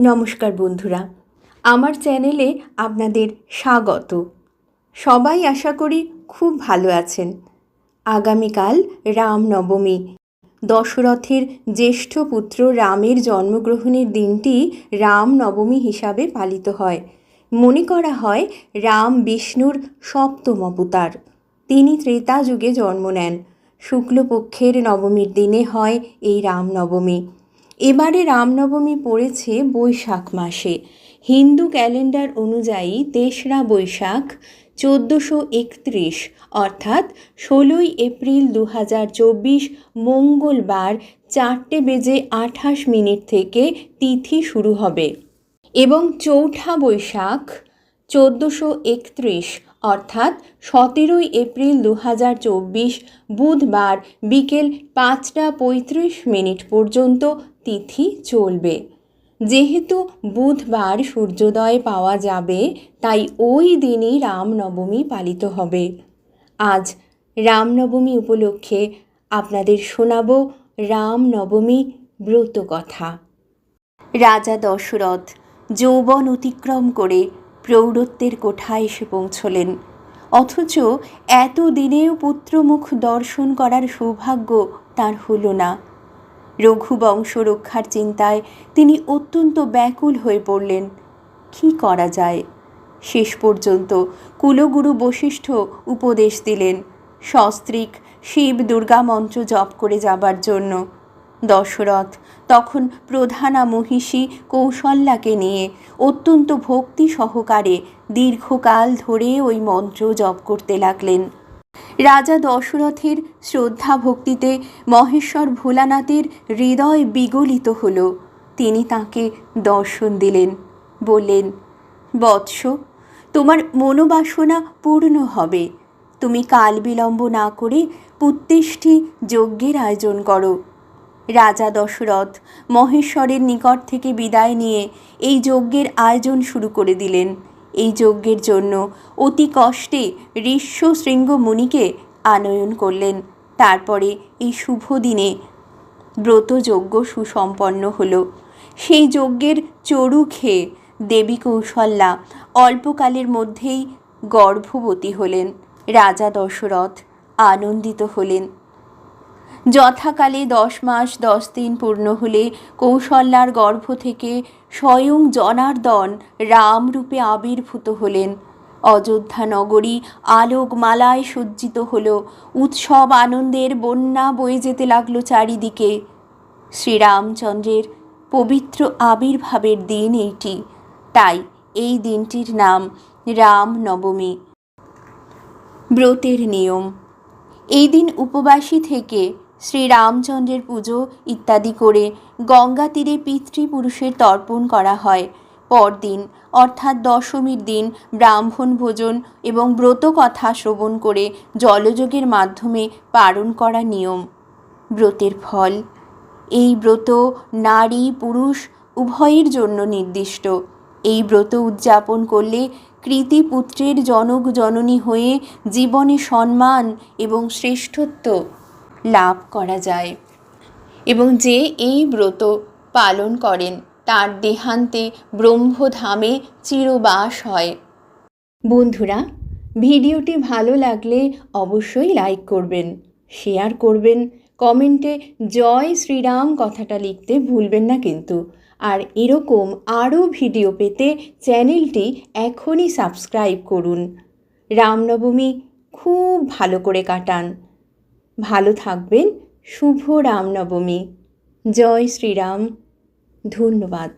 নমস্কার বন্ধুরা, আমার চ্যানেলে আপনাদের স্বাগত। সবাই আশা করি খুব ভালো আছেন। আগামীকাল রামনবমী। দশরথের জ্যেষ্ঠ পুত্র রামের জন্মগ্রহণের দিনটি রামনবমী হিসাবে পালিত হয়। মনে করা হয় রাম বিষ্ণুর সপ্তম অবতার। তিনি ত্রেতা যুগে জন্ম নেন। শুক্লপক্ষের নবমীর দিনে হয় এই রামনবমী। এবারে রামনবমী পড়েছে বৈশাখ মাসে। হিন্দু ক্যালেন্ডার অনুযায়ী তেসরা বৈশাখ চোদ্দোশো একত্রিশ, অর্থাৎ ষোলোই এপ্রিল দু চব্বিশ মঙ্গলবার চারটে বেজে আঠাশ মিনিট থেকে তিথি শুরু হবে। এবং চৌঠা বৈশাখ চোদ্দোশো একত্রিশ, অর্থাৎ সতেরোই এপ্রিল দু হাজার চব্বিশ বুধবার বিকেল পাঁচটা পঁয়ত্রিশ মিনিট পর্যন্ত তিথি চলবে। যেহেতু বুধবার সূর্যোদয় পাওয়া যাবে, তাই ওই দিনই রামনবমী পালিত হবে। আজ রামনবমী উপলক্ষে আপনাদের শোনাব রামনবমী ব্রত কথা। রাজা দশরথ যৌবন অতিক্রম করে প্রৌঢ়ত্বের কোঠায় এসে পৌঁছলেন। অথচ এত দিনেও পুত্রমুখ দর্শন করার সৌভাগ্য তার হলো না। রঘুবংশ রক্ষার চিন্তায় তিনি অত্যন্ত ব্যাকুল হয়ে পড়লেন। কী করা যায়? শেষ পর্যন্ত কুলগুরু বশিষ্ঠ উপদেশ দিলেন, সস্ত্রীক শিব দুর্গা মন্ত্র জপ করে যাবার জন্য। দশরথ তখন প্রধানা মহিষী কৌশল্যাকে নিয়ে অত্যন্ত ভক্তি সহকারে দীর্ঘকাল ধরে ওই মন্ত্র জপ করতে লাগলেন। রাজা দশরথের শ্রদ্ধা ভক্তিতে মহেশ্বর ভোলানাথের হৃদয় বিগলিত হল। তিনি তাকে দর্শন দিলেন, বললেন, বৎস, তোমার মনোবাসনা পূর্ণ হবে। তুমি কাল বিলম্ব না করে পুত্তিষ্ঠি যজ্ঞের আয়োজন করো রাজা দশরথ মহেশ্বরের নিকট থেকে বিদায় নিয়ে এই যজ্ঞের আয়োজন শুরু করে দিলেন। এই যজ্ঞের জন্য অতি কষ্টে ঋষ্য শৃঙ্গ মুনিকে আনয়ন করলেন। তারপরে এই শুভ দিনে ব্রতযজ্ঞ সুসম্পন্ন হল। সেই যজ্ঞের চরু খেয়ে দেবী কৌশল্যা অল্পকালের মধ্যেই গর্ভবতী হলেন। রাজা দশরথ আনন্দিত হলেন। যথাকালে দশ মাস দশ দিন পূর্ণ হলে কৌশল্যার গর্ভ থেকে স্বয়ং জনার্দন রামরূপে আবির্ভূত হলেন। অযোধ্যা নগরী আলোকমালায় সজ্জিত হল। উৎসব আনন্দের বন্যা বয়ে যেতে লাগল চারিদিকে। শ্রীরামচন্দ্রের পবিত্র আবির্ভাবের দিন এইটি। তাই এই দিনটির নাম রাম নবমী ব্রতের নিয়ম। এই দিন উপবাসী থেকে শ্রীরামচন্দ্রের পুজো ইত্যাদি করে গঙ্গা তীরে পিতৃপুরুষের তর্পণ করা হয়। পরদিন, অর্থাৎ দশমীর দিন, ব্রাহ্মণ ভোজন এবং ব্রত কথা শ্রবণ করে জলযোগের মাধ্যমে পালন করা নিয়ম। ব্রতের ফল। এই ব্রত নারী পুরুষ উভয়ের জন্য নির্দিষ্ট। এই ব্রত উদযাপন করলে কৃতিপুত্রের জনক জননী হয়ে জীবনে সম্মান এবং শ্রেষ্ঠত্ব লাভ করা যায়। এবং যে এই ব্রত পালন করেন, তার দেহান্তে ব্রহ্মধামে চিরবাস হয়। বন্ধুরা, ভিডিওটি ভালো লাগলে অবশ্যই লাইক করবেন, শেয়ার করবেন কমেন্টে জয় শ্রীরাম কথাটা লিখতে ভুলবেন না কিন্তু। আর এরকম আরও ভিডিও পেতে চ্যানেলটি এখনই সাবস্ক্রাইব করুন। রামনবমী খুব ভালো করে কাটান। ভালো থাকবেন, শুভ রামনবমী। জয় শ্রীরাম। ধন্যবাদ।